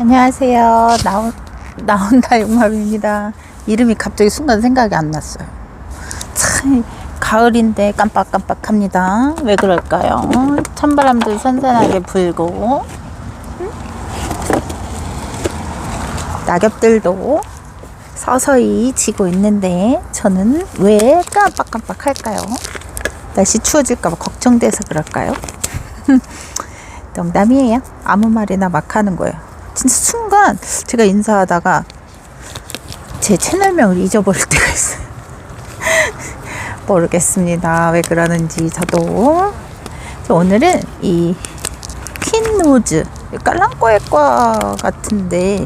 안녕하세요. 나온, 나온다 육맘입니다. 이름이 갑자기 순간 생각이 안 났어요. 참, 가을인데 깜빡깜빡 합니다. 왜 그럴까요? 찬바람도 선선하게 불고, 음? 낙엽들도 서서히 지고 있는데, 저는 왜 깜빡깜빡 할까요? 날씨 추워질까봐 걱정돼서 그럴까요? 농담이에요. 아무 말이나 막 하는 거예요. 진짜 순간 제가 인사하다가 제 채널명을 잊어버릴 때가 있어요. 모르겠습니다. 왜 그러는지 저도. 저 오늘은 이 퀸노즈 깔랑꼬에과 같은데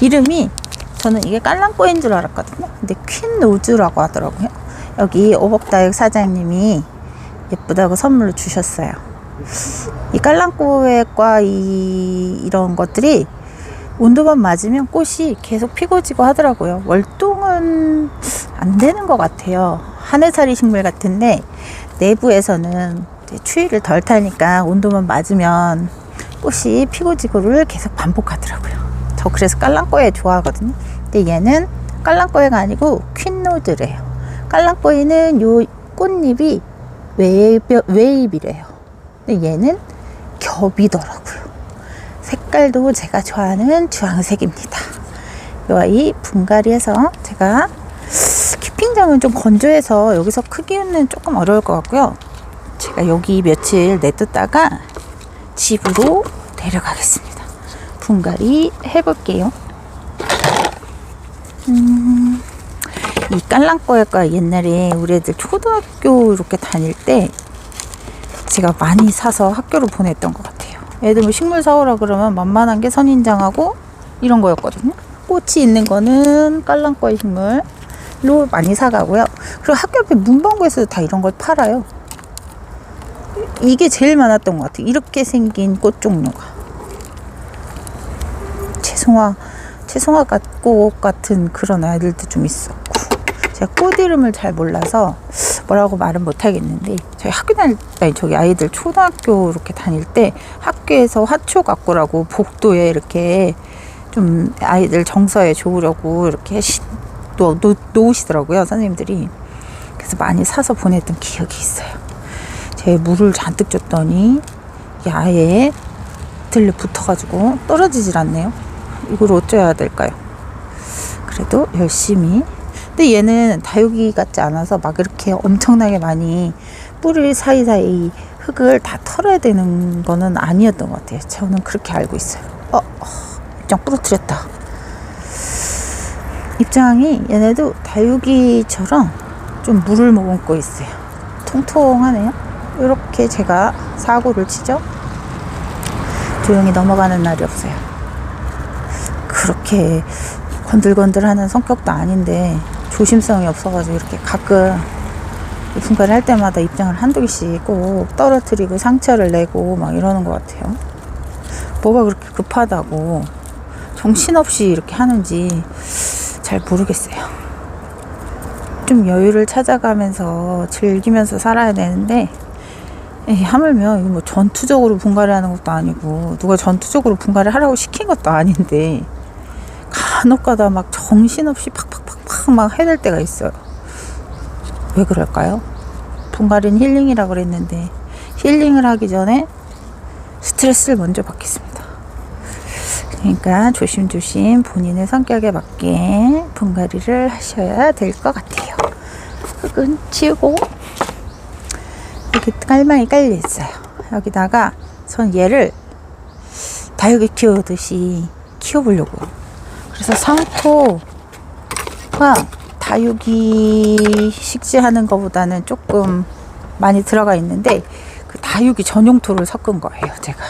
이름이 저는 이게 깔랑꼬인 줄 알았거든요. 근데 퀸노즈라고 하더라고요. 여기 오복다육 사장님이 예쁘다고 선물로 주셨어요. 이 깔랑꼬에과 이 이런 것들이 온도만 맞으면 꽃이 계속 피고 지고 하더라고요. 월동은 안 되는 것 같아요. 하늘살이 식물 같은데 내부에서는 추위를 덜 타니까 온도만 맞으면 꽃이 피고 지고를 계속 반복하더라고요. 저 그래서 깔랑꼬에 좋아하거든요. 근데 얘는 깔랑꼬에가 아니고 퀸노드래요. 깔랑꼬에는 요 꽃잎이 웨이브, 웨이비래요. 근데 얘는 겹이더라고요. 색깔도 제가 좋아하는 주황색입니다. 요 아이 분갈이해서 제가 키핑장은 좀 건조해서 여기서 크기는 조금 어려울 것 같고요. 제가 여기 며칠 내뒀다가 집으로 데려가겠습니다. 분갈이 해볼게요. 음, 이 깔랑꺼에가 옛날에 우리 애들 초등학교 이렇게 다닐 때 제가 많이 사서 학교로 보냈던 것 같아요. 애들 뭐 식물 사오라 그러면 만만한 게 선인장하고 이런 거였거든요. 꽃이 있는 거는 깔랑꺼의 식물로 많이 사가고요. 그리고 학교 앞에 문방구에서도 다 이런 걸 팔아요. 이게 제일 많았던 것 같아요. 이렇게 생긴 꽃 종류가. 채송화, 채송화 꽃 같은 그런 아이들도 좀 있었고. 제가 꽃 이름을 잘 몰라서 뭐라고 말은 못 하겠는데 저희 학교 다닐 때 저기 아이들 초등학교 이렇게 다닐 때 학교에서 화초 가꾸라고 복도에 이렇게 좀 아이들 정서에 좋으려고 이렇게 시, 놓, 놓, 놓으시더라고요 선생님들이. 그래서 많이 사서 보냈던 기억이 있어요. 제 물을 잔뜩 줬더니 아예 들려 붙어가지고 떨어지질 않네요. 이걸 어쩌야 될까요? 그래도 열심히 근데 얘는 다육이 같지 않아서 막 이렇게 엄청나게 많이 뿌리 사이사이 흙을 다 털어야 되는 거는 아니었던 것 같아요. 저는 그렇게 알고 있어요. 어, 어 입장 부러뜨렸다. 입장이 얘네도 다육이처럼 좀 물을 머금고 있어요. 통통하네요. 이렇게 제가 사고를 치죠. 조용히 넘어가는 날이 없어요. 그렇게 건들건들하는 성격도 아닌데 조심성이 없어가지고 이렇게 가끔 분갈이 할 때마다 입장을 한두 개씩 꼭 떨어뜨리고 상처를 내고 막 이러는 것 같아요. 뭐가 그렇게 급하다고 정신없이 이렇게 하는지 잘 모르겠어요. 좀 여유를 찾아가면서 즐기면서 살아야 되는데 에이, 하물며 이거 뭐 전투적으로 분갈이 하는 것도 아니고 누가 전투적으로 분갈이 하라고 시킨 것도 아닌데 간혹 가다 막 정신없이 팍팍 팍팍 막 해댈 때가 있어요. 왜 그럴까요? 분갈이는 힐링이라 그랬는데 힐링을 하기 전에 스트레스를 먼저 받겠습니다. 그러니까 조심조심 본인의 성격에 맞게 분갈이를 하셔야 될 것 같아요. 흙은 치우고 이렇게 깔망이 깔려 있어요. 여기다가 전 얘를 다육이 키우듯이 키워보려고요. 그래서 상토 가 다육이 식재하는 것보다는 조금 많이 들어가 있는데 그 다육이 전용토를 섞은 거예요, 제가.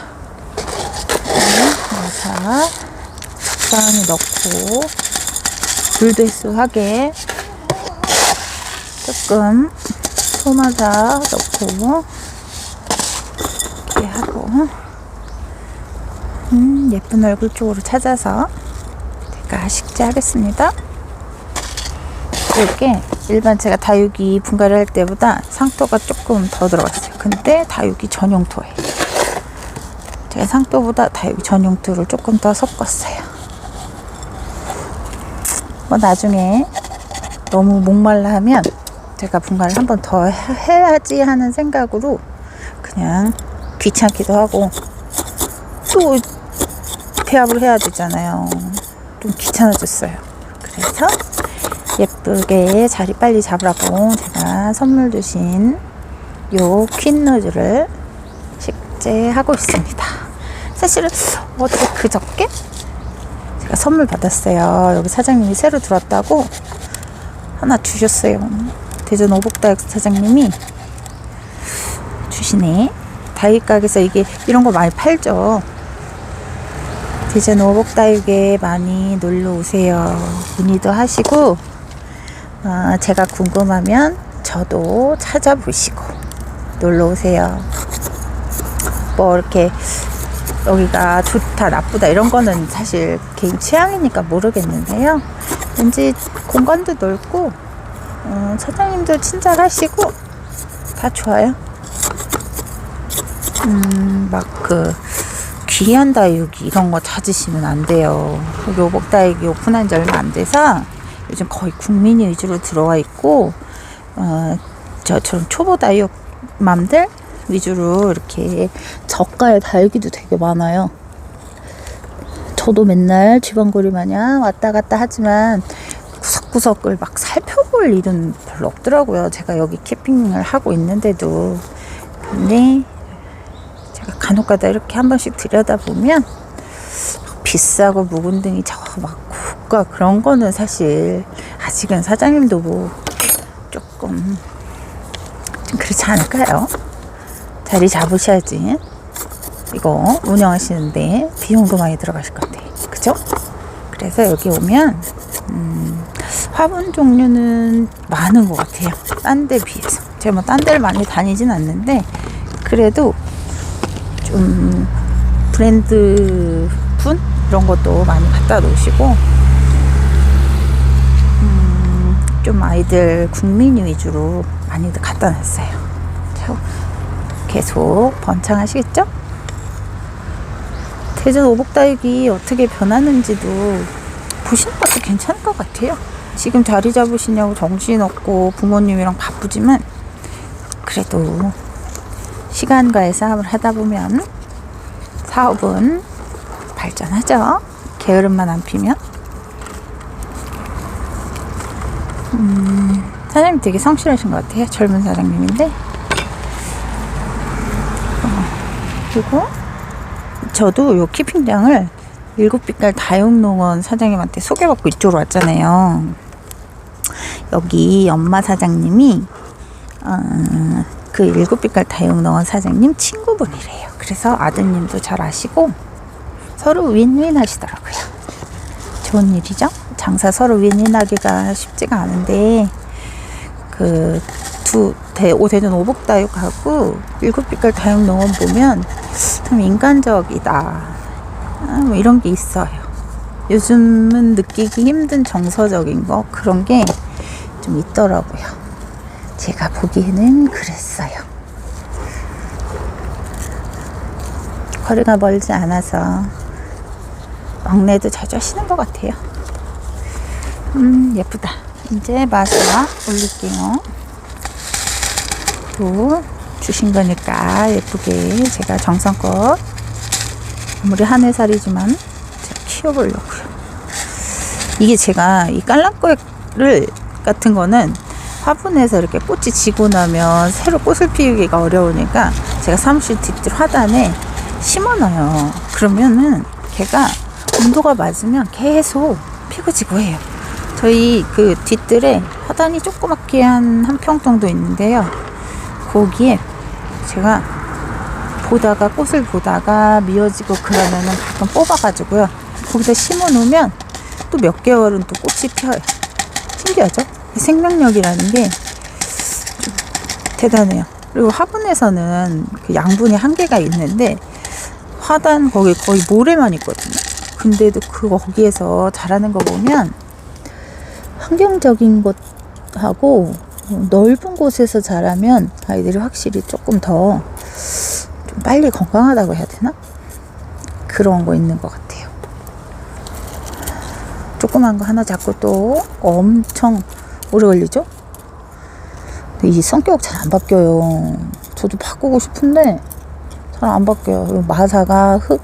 자, 적당히 넣고 물도 수하게 조금 소마자 넣고 이렇게 하고 음, 예쁜 얼굴 쪽으로 찾아서 제가 식재하겠습니다. 이렇게 일반 제가 다육이 분갈이 할 때보다 상토가 조금 더 들어갔어요. 근데 다육이 전용토예요. 자, 예상도보다 다육이 전용토를 조금 더 섞었어요. 뭐 나중에 너무 목말라 하면 제가 분갈이를 한번 더 해야지 하는 생각으로 그냥 귀찮기도 하고 또 배합을 해야 되잖아요. 좀 귀찮아졌어요. 그래서 예쁘게 자리 빨리 잡으라고 제가 선물 주신 요 퀸노즈를 식재하고 있습니다. 사실은 어떻게 그저께 제가 선물 받았어요. 여기 사장님이 새로 들었다고 하나 주셨어요. 대전 오복다육 사장님이 주시네. 다육 가게에서 이게 이런 거 많이 팔죠. 대전 오복다육에 많이 놀러 오세요. 문의도 하시고 어, 제가 궁금하면 저도 찾아보시고 놀러 오세요. 뭐 이렇게 여기가 좋다 나쁘다 이런 거는 사실 개인 취향이니까 모르겠는데요. 왠지 공간도 넓고 어, 사장님도 친절하시고 다 좋아요. 음, 막그 귀한 다육이 이런 거 찾으시면 안 돼요. 여기 오복 다육이 오픈한 지 얼마 안 돼서 요즘 거의 국민이 위주로 들어와 있고 어, 저처럼 초보 다육 맘들 위주로 이렇게 저가의 다육이도 되게 많아요. 저도 맨날 쥐방거리 마냥 왔다 갔다 하지만 구석구석을 막 살펴볼 일은 별로 없더라고요. 제가 여기 캠핑을 하고 있는데도. 근데 제가 간혹 가다 이렇게 한 번씩 들여다보면 비싸고 묵은 등이 저막 고가 그런 거는 사실 아직은 사장님도 뭐 조금 좀 그렇지 않을까요? 자리 잡으셔야지. 이거 운영하시는데 비용도 많이 들어가실 건데, 그죠? 그래서 여기 오면 음, 화분 종류는 많은 것 같아요. 딴 데 비해서. 제가 뭐 딴 데를 많이 다니진 않는데 그래도 좀 브랜드 분 이런 것도 많이 갖다 놓으시고 음, 좀 아이들 국민 위주로 많이들 갖다 놨어요. 자, 계속 번창하시겠죠? 대전 오복다육이 어떻게 변하는지도 보시는 것도 괜찮을 것 같아요. 지금 자리 잡으시냐고 정신없고 부모님이랑 바쁘지만 그래도 시간과의 싸움을 하다 보면 사업은 발전하죠. 게으름만 안 피면. 음, 사장님 되게 성실하신 것 같아요. 젊은 사장님인데. 어, 그리고 저도 요 키핑장을 일곱 빛깔 다육농원 사장님한테 소개받고 이쪽으로 왔잖아요. 여기 엄마 사장님이 어, 그 일곱 빛깔 다육농원 사장님 친구분이래요. 그래서 아드님도 잘 아시고 서로 윈윈 하시더라고요. 좋은 일이죠? 장사 서로 윈윈하기가 쉽지가 않은데 그 두 대전 오복다육하고 일곱 빛깔 다육 농원 보면 참 인간적이다. 아, 뭐 이런 게 있어요. 요즘은 느끼기 힘든 정서적인 거 그런 게 좀 있더라고요. 제가 보기에는 그랬어요. 거리가 멀지 않아서 막내도 자주 하시는 것 같아요. 음, 예쁘다. 이제 마지막 올릴게요. 또 주신 거니까 예쁘게 제가 정성껏 아무리 한 해살이지만 키워보려고요. 이게 제가 이 깔랑꽃을 같은 거는 화분에서 이렇게 꽃이 지고 나면 새로 꽃을 피우기가 어려우니까 제가 사무실 뒷뜰 화단에 심어놔요. 그러면은 걔가 온도가 맞으면 계속 피고 지고 해요. 저희 그 뒷뜰에 화단이 조그맣게 한 한 평 정도 있는데요. 거기에 제가 보다가 꽃을 보다가 미어지고 그러면은 가끔 뽑아가지고요. 거기다 심어 놓으면 또 몇 개월은 또 꽃이 피어요. 신기하죠? 생명력이라는 게 대단해요. 그리고 화분에서는 그 양분이 한계가 있는데 화단 거기 거의 모래만 있거든요. 근데도 그 거기에서 자라는 거 보면 환경적인 것하고 넓은 곳에서 자라면 아이들이 확실히 조금 더 좀 빨리 건강하다고 해야 되나? 그런 거 있는 것 같아요. 조그만 거 하나 잡고 또 엄청 오래 걸리죠? 이 성격 잘 안 바뀌어요. 저도 바꾸고 싶은데 잘 안 바뀌어요. 마사가 흙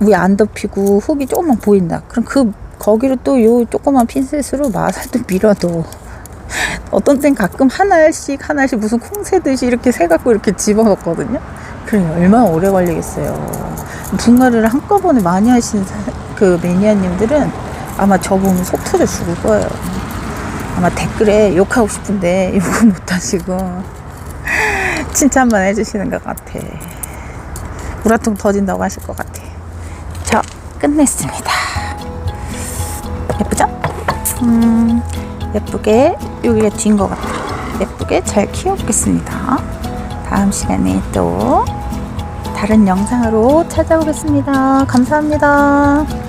위에 안 덮이고 흙이 조금만 보인다. 그럼 그 거기를 또 요 조그만 핀셋으로 마사도 밀어도 어떤 땐 가끔 하나씩 하나씩 무슨 콩 새듯이 이렇게 새 갖고 이렇게 집어넣거든요. 그래 얼마나 오래 걸리겠어요. 분갈이를 한꺼번에 많이 하신 사- 그 매니아님들은 아마 저 보면 속 터져 죽을 거예요. 아마 댓글에 욕하고 싶은데 욕을 못 하시고 칭찬만 해주시는 것 같아. 우라통 터진다고 하실 것 같아. 자, 끝냈습니다. 예쁘죠? 음, 예쁘게 여기가 뒷것 같아. 예쁘게 잘 키워보겠습니다. 다음 시간에 또 다른 영상으로 찾아오겠습니다. 감사합니다.